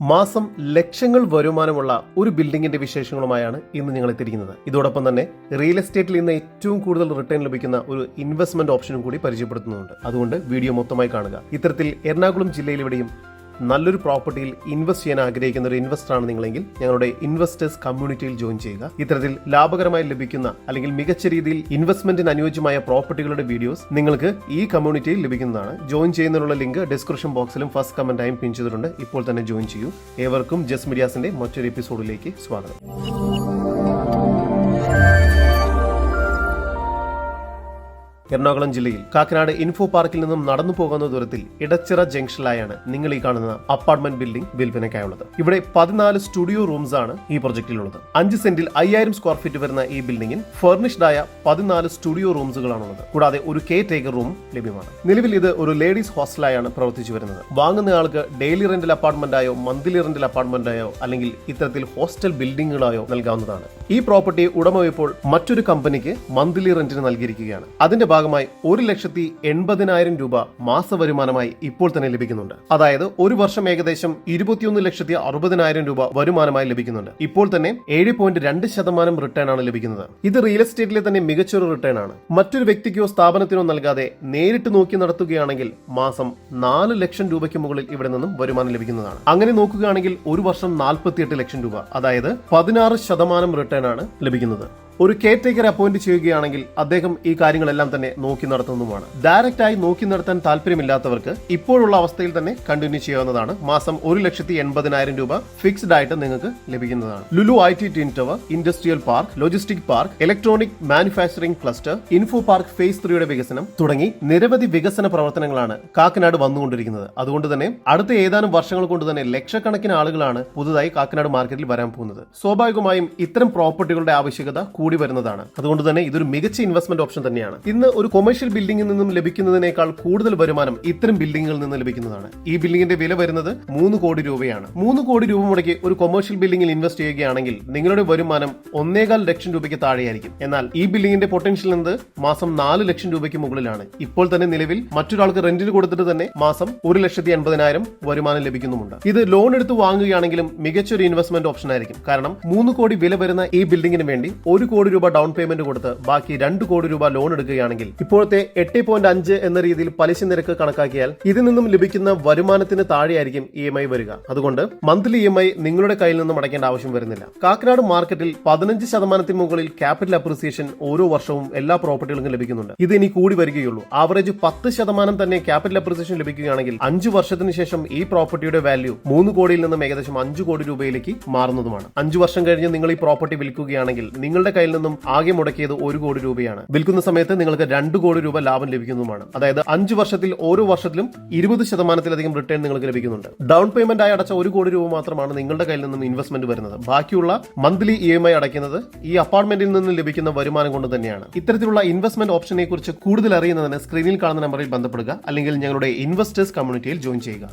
മാസം ലക്ഷങ്ങൾ വരുമാനമുള്ള ഒരു ബിൽഡിങ്ങിന്റെ വിശേഷങ്ങളുമായാണ് ഇന്ന് ഞങ്ങൾ എത്തിയിരിക്കുന്നത്. ഇതോടൊപ്പം തന്നെ റിയൽ എസ്റ്റേറ്റിൽ ഇന്ന് ഏറ്റവും കൂടുതൽ റിട്ടേൺ ലഭിക്കുന്ന ഒരു ഇൻവെസ്റ്റ്മെന്റ് ഓപ്ഷനും കൂടി പരിചയപ്പെടുത്തുന്നുണ്ട്. അതുകൊണ്ട് വീഡിയോ മൊത്തമായി കാണുക. ഇത്തരത്തിൽ എറണാകുളം ജില്ലയിൽ ഇവിടെയും നല്ലൊരു പ്രോപ്പർട്ടിയിൽ ഇൻവെസ്റ്റ് ചെയ്യാൻ ആഗ്രഹിക്കുന്ന ഒരു ഇൻവെസ്റ്റർ ആണ് നിങ്ങളെങ്കിൽ ഞങ്ങളുടെ ഇൻവെസ്റ്റേഴ്സ് കമ്മ്യൂണിറ്റിയിൽ ജോയിൻ ചെയ്യുക. ഇത്തരത്തിൽ ലാഭകരമായി ലഭിക്കുന്ന അല്ലെങ്കിൽ മികച്ച രീതിയിൽ ഇൻവെസ്റ്റ്മെന്റിന് അനുയോജ്യമായ പ്രോപ്പർട്ടികളുടെ വീഡിയോസ് നിങ്ങൾക്ക് ഈ കമ്മ്യൂണിറ്റിയിൽ ലഭിക്കുന്നതാണ്. ജോയിൻ ചെയ്യുന്നതിനുള്ള ലിങ്ക് ഡിസ്ക്രിപ്ഷൻ ബോക്സിലും ഫസ്റ്റ് കമന്റായും പിൻ ചെയ്തിട്ടുണ്ട്. ഇപ്പോൾ തന്നെ ജോയിൻ ചെയ്യൂ. ഏവർക്കും ജസ് മീഡിയാസിന്റെ മറ്റൊരു എപ്പിസോഡിലേക്ക് സ്വാഗതം. എറണാകുളം ജില്ലയിൽ കാക്കനാട് ഇൻഫോ പാർക്കിൽ നിന്നും നടന്നു പോകുന്ന ദൂരത്തിൽ ഇടച്ചിറ ജംഗ്ഷനിലായാണ് നിങ്ങൾ ഈ കാണുന്ന അപ്പാർട്ട്മെന്റ് ബിൽഡിംഗ് വിൽപ്പനയ്ക്കായുള്ളത്. ഇവിടെ പതിനാല് സ്റ്റുഡിയോ റൂംസ് ആണ് ഈ പ്രൊജക്റ്റിലുള്ളത് അഞ്ച് സെന്റിൽ അയ്യായിരം സ്ക്വയർ ഫീറ്റ് വരുന്ന ഈ ബിൽഡിംഗിൽ ഫർണിഷ്ഡ് ആയ പതിനാല് സ്റ്റുഡിയോ റൂംസുകളാണുള്ളത് കൂടാതെ ഒരു കെ ടേക്കർ റൂം ലഭ്യമാണ്. നിലവിൽ ഇത് ഒരു ലേഡീസ് ഹോസ്റ്റലായാണ് പ്രവർത്തിച്ചു വരുന്നത്. വാങ്ങുന്ന ആൾക്ക് ഡെയിലി റെന്റൽ അപ്പാർട്ട്മെന്റായോ മന്ത്ലി റെന്റൽ അപ്പാർട്ട്മെന്റായോ അല്ലെങ്കിൽ ഇത്തരത്തിൽ ഹോസ്റ്റൽ ബിൽഡിംഗുകളായോ നൽകാവുന്നതാണ്. ഈ പ്രോപ്പർട്ടി ഉടമ ഇപ്പോൾ മറ്റൊരു കമ്പനിക്ക് മന്ത്ലി റെന്റിന് നൽകിയിരിക്കുകയാണ്. അതിന്റെ ഭാഗമായി ഒരു ലക്ഷത്തി എൺപതിനായിരം രൂപ മാസവരുമാനമായി ഇപ്പോൾ തന്നെ ലഭിക്കുന്നുണ്ട്. അതായത് ഒരു വർഷം ഏകദേശം ഇരുപത്തിയൊന്ന് ലക്ഷത്തി അറുപതിനായിരം രൂപ വരുമാനമായി ലഭിക്കുന്നുണ്ട്. ഇപ്പോൾ തന്നെ ഏഴ് പോയിന്റ് രണ്ട് ശതമാനം റിട്ടേൺ ആണ് ലഭിക്കുന്നത്. ഇത് റിയൽ എസ്റ്റേറ്റിലെ തന്നെ മികച്ചൊരു റിട്ടേൺ ആണ്. മറ്റൊരു വ്യക്തിക്കോ സ്ഥാപനത്തിനോ നൽകാതെ നേരിട്ട് നോക്കി നടത്തുകയാണെങ്കിൽ മാസം നാല് ലക്ഷം രൂപയ്ക്ക് മുകളിൽ ഇവിടെ നിന്നും വരുമാനം ലഭിക്കുന്നതാണ്. അങ്ങനെ നോക്കുകയാണെങ്കിൽ ഒരു വർഷം നാൽപ്പത്തിയെട്ട് ലക്ഷം രൂപ അതായത് പതിനാറ് ശതമാനം റിട്ടേൺ ആണ് ലഭിക്കുന്നത്. ഒരു കെയർ ടേക്കർ അപ്പോയിന്റ് ചെയ്യുകയാണെങ്കിൽ അദ്ദേഹം ഈ കാര്യങ്ങളെല്ലാം തന്നെ നോക്കി നടത്തുന്നതുമാണ്. ഡയറക്റ്റ് ആയി നോക്കി നടത്താൻ താല്പര്യമില്ലാത്തവർക്ക് ഇപ്പോഴുള്ള അവസ്ഥയിൽ തന്നെ കണ്ടിന്യൂ ചെയ്യാവുന്നതാണ്. മാസം ഒരു ലക്ഷത്തി എൺപതിനായിരം രൂപ ഫിക്സ്ഡ് ആയിട്ട് നിങ്ങൾക്ക് ലഭിക്കുന്നതാണ്. Lulu I T twin tower industrial park logistic park electronic manufacturing cluster info park phase ത്രീയുടെ വികസനം തുടങ്ങി നിരവധി വികസന പ്രവർത്തനങ്ങളാണ് കാക്കനാട് വന്നുകൊണ്ടിരിക്കുന്നത്. അതുകൊണ്ട് തന്നെ അടുത്ത ഏതാനും വർഷങ്ങൾ കൊണ്ട് തന്നെ ലക്ഷക്കണക്കിന് ആളുകളാണ് പുതുതായി കാക്കനാട് മാർക്കറ്റിൽ വരാൻ പോകുന്നത്. സ്വാഭാവികമായും ഇത്തരം പ്രോപ്പർട്ടികളുടെ ആവശ്യകത കൂടി വരുന്നതാണ്. അതുകൊണ്ട് തന്നെ ഇതൊരു മികച്ച ഇൻവെസ്റ്റ്മെന്റ് ഓപ്ഷൻ തന്നെയാണ്. ഇന്ന് ഒരു കൊമേഴ്ഷ്യൽ ബിൽഡിംഗിൽ നിന്നും ലഭിക്കുന്നതിനേക്കാൾ കൂടുതൽ വരുമാനം ഇത്തരം ബിൽഡിംഗുകളിൽ നിന്ന് ലഭിക്കുന്നതാണ്. ഈ ബിൽഡിംഗിന്റെ വില വരുന്നത് മൂന്ന് കോടി രൂപയാണ്. മൂന്ന് കോടി രൂപ മുടക്കി ഒരു കൊമേഴ്ഷ്യൽ ബിൽഡിംഗിൽ ഇൻവെസ്റ്റ് ചെയ്യുകയാണെങ്കിൽ നിങ്ങളുടെ വരുമാനം ഒന്നേകാൽ ലക്ഷം രൂപയ്ക്ക് താഴെയായിരിക്കും. എന്നാൽ ഈ ബിൽഡിംഗിന്റെ പൊട്ടൻഷ്യൽ എന്നത് മാസം നാല് ലക്ഷം രൂപയ്ക്ക് മുകളിലാണ്. ഇപ്പോൾ തന്നെ നിലവിൽ മറ്റൊരാൾക്ക് റെന്റിന് കൊടുത്തിട്ട് തന്നെ മാസം ഒരു ലക്ഷത്തി എൺപതിനായിരം വരുമാനം ലഭിക്കുന്നുമുണ്ട്. ഇത് ലോൺ എടുത്ത് വാങ്ങുകയാണെങ്കിലും മികച്ചൊരു ഇൻവെസ്റ്റ്മെന്റ് ഓപ്ഷൻ ആയിരിക്കും. കാരണം മൂന്ന് കോടി വില വരുന്ന ഈ ബിൽഡിംഗിന് വേണ്ടി ഒരു രൂപ ഡൗൺ പേയ്മെന്റ് കൊടുത്ത് ബാക്കി രണ്ട് കോടി രൂപ ലോൺ എടുക്കുകയാണെങ്കിൽ ഇപ്പോഴത്തെ എട്ട് പോയിന്റ് അഞ്ച് എന്ന രീതിയിൽ പലിശ നിരക്ക് കണക്കാക്കിയാൽ ഇതിൽ നിന്നും ലഭിക്കുന്ന വരുമാനത്തിന് താഴെയായിരിക്കും ഇ എം ഐ വരിക. അതുകൊണ്ട് മന്ത്ലി ഇ എം ഐ നിങ്ങളുടെ കയ്യിൽ നിന്നും അടയ്ക്കേണ്ട ആവശ്യം വരുന്നില്ല. കാക്കനാട് മാർക്കറ്റിൽ പതിനഞ്ച് ശതമാനത്തിന് മുകളിൽ ക്യാപിറ്റൽ അപ്രീസിയേഷൻ ഓരോ വർഷവും എല്ലാ പ്രോപ്പർട്ടികൾക്കും ലഭിക്കുന്നുണ്ട്. ഇത് ഇനി കൂടി വരികയുള്ളൂ. ആവറേജ് പത്ത് ശതമാനം തന്നെ ക്യാപിറ്റൽ അപ്രീസിയേഷൻ ലഭിക്കുകയാണെങ്കിൽ അഞ്ച് വർഷത്തിന് ശേഷം ഈ പ്രോപ്പർട്ടിയുടെ വാല്യൂ മൂന്ന് കോടിയിൽ നിന്നും ഏകദേശം അഞ്ച് കോടി രൂപയിലേക്ക് മാറുന്നതുമാണ്. അഞ്ചു വർഷം കഴിഞ്ഞ് നിങ്ങൾ ഈ പ്രോപ്പർട്ടി വിൽക്കുകയാണെങ്കിൽ നിങ്ങളുടെ കയ്യിൽ നിന്നും ആകെ മുടക്കിയത് ഒരു കോടി രൂപയാണ്. വിൽക്കുന്ന സമയത്ത് നിങ്ങൾക്ക് രണ്ട് കോടി രൂപ ലാഭം ലഭിക്കുന്നതുമാണ്. അതായത് അഞ്ച് വർഷത്തിൽ ഓരോ വർഷത്തിലും ഇരുപത് ശതമാനത്തിലധികം റിട്ടേൺ നിങ്ങൾക്ക് ലഭിക്കുന്നുണ്ട്. ഡൗൺ പേയ്മെന്റ് ആയി അടച്ച ഒരു കോടി രൂപ മാത്രമാണ് നിങ്ങളുടെ കയ്യിൽ നിന്നും ഇൻവെസ്റ്റ്മെന്റ് വരുന്നത്. ബാക്കിയുള്ള മന്ത്ലി ഇ എം ഐ അടയ്ക്കുന്നത് ഈ അപ്പാർട്ട്മെന്റിൽ നിന്നും ലഭിക്കുന്ന വരുമാനം കൊണ്ട് തന്നെയാണ്. ഇത്തരത്തിലുള്ള ഇൻവെസ്റ്റ്മെന്റ് ഓപ്ഷനെ കുറിച്ച് കൂടുതൽ അറിയുന്നതിന് സ്ക്രീനിൽ കാണുന്ന നമ്പറിൽ ബന്ധപ്പെടുക. അല്ലെങ്കിൽ ഞങ്ങളുടെ ഇൻവെസ്റ്റേഴ്സ് കമ്മ്യൂണിറ്റിയിൽ ജോയിൻ ചെയ്യുക.